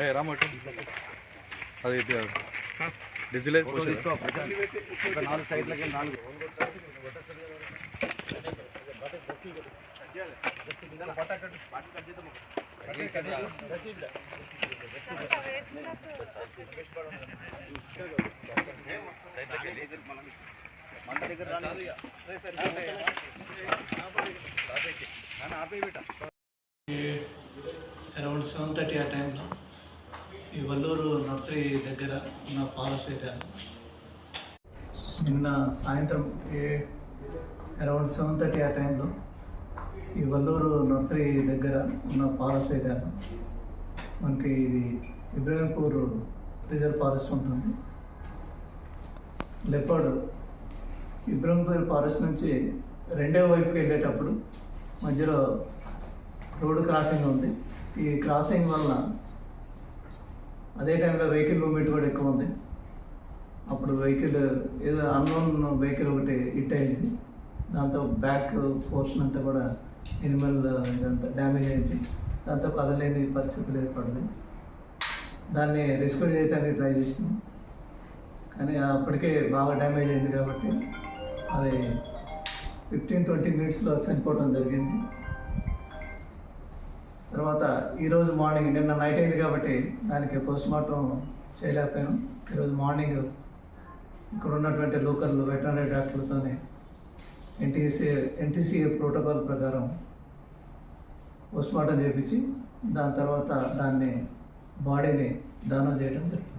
ఏ రామోటు అది ఇది డిజిల్ నాలుగు సైడ్లకి నాలుగు మంట దగ్గర రాని. అరౌండ్ సెవెన్ థర్టీ ఆ టైంలో ఈ వల్లూరు నర్సరీ దగ్గర ఉన్న ఫారెస్ట్ ఏరియాలో నిన్న సాయంత్రం ఏ అరౌండ్ సెవెన్ థర్టీ ఆ టైంలో ఈ వల్లూరు నర్సరీ దగ్గర ఉన్న ఫారెస్ట్ ఏరియాలో మనకి ఇది ఇబ్రహీంపూర్ రిజర్వ్ ఫారెస్ట్ ఉంటుంది. లెపర్డ్ ఇబ్రహీంపూర్ ఫారెస్ట్ నుంచి రెండో వైపుకి వెళ్ళేటప్పుడు మధ్యలో రోడ్డు క్రాసింగ్ ఉంది. ఈ క్రాసింగ్ వల్ల అదే టైంలో వెహికల్ మూమెంట్ కూడా ఎక్కువ ఉంది. అప్పుడు వెహికల్ ఏదో అన్నోన్ వెహికల్ ఒకటి హిట్ అయింది. దాంతో బ్యాక్ పోర్షన్ అంతా కూడా ఎనిమల్ ఇదంతా డ్యామేజ్ అయింది. దాంతో కదలేని పరిస్థితులు ఏర్పడింది. దాన్ని రెస్క్యూ చేయడానికి ట్రై చేసినాం. కానీ అప్పటికే బాగా డ్యామేజ్ అయింది కాబట్టి అది ఫిఫ్టీన్ ట్వంటీ మినిట్స్లో చనిపోవడం జరిగింది. తర్వాత ఈరోజు మార్నింగ్ నిన్న నైట్ అయింది కాబట్టి దానికి పోస్ట్ మార్టం చేయలేకపోయాను. ఈరోజు మార్నింగ్ ఇక్కడ ఉన్నటువంటి లోకల్ వెటనరీ డాక్టర్లతోనే ఎన్టీసీ ఎన్టీసీఏ ప్రోటోకాల్ ప్రకారం పోస్ట్ మార్టం చేయించి దాని తర్వాత దాన్ని బాడీని దానం చేయడం జరిగింది.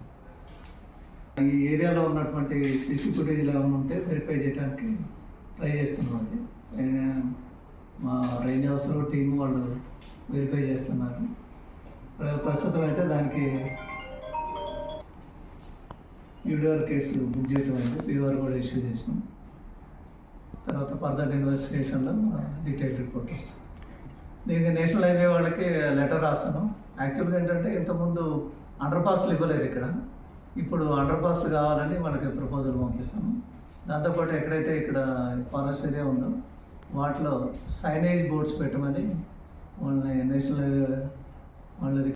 ఈ ఏరియాలో ఉన్నటువంటి సీసీ ఫుటేజ్లు ఏమైనా ఉంటే వెరిఫై చేయడానికి ట్రై చేస్తున్నాం అది. మా రేంజ్ హౌస్లో టీం వాళ్ళు వెరిఫై చేస్తున్నారు. ప్రస్తుతం అయితే దానికి యూడిఆర్ కేసు బుక్ చేసేవాళ్ళు అయింది పీఆర్ కూడా ఇష్యూ చేసినాం. తర్వాత ఫర్దర్ ఇన్వెస్టిగేషన్లో డీటెయిల్ రిపోర్ట్ వస్తుంది. దీనికి నేషనల్ హైవే వాళ్ళకి లెటర్ రాస్తాను యాక్చువల్గా ఏంటంటే ఇంతకుముందు అండర్ పాస్లు ఇవ్వలేదు ఇక్కడ. ఇప్పుడు అండర్ పాస్లు కావాలని మనకి ప్రపోజల్ పంపిస్తాము. దాంతోపాటు ఎక్కడైతే ఇక్కడ ఫారెస్ట్ ఏరియా ఉందో వాటిలో సైనేజ్ బోర్డ్స్ పెట్టమని వాళ్ళని నేషనల్ వాళ్ళ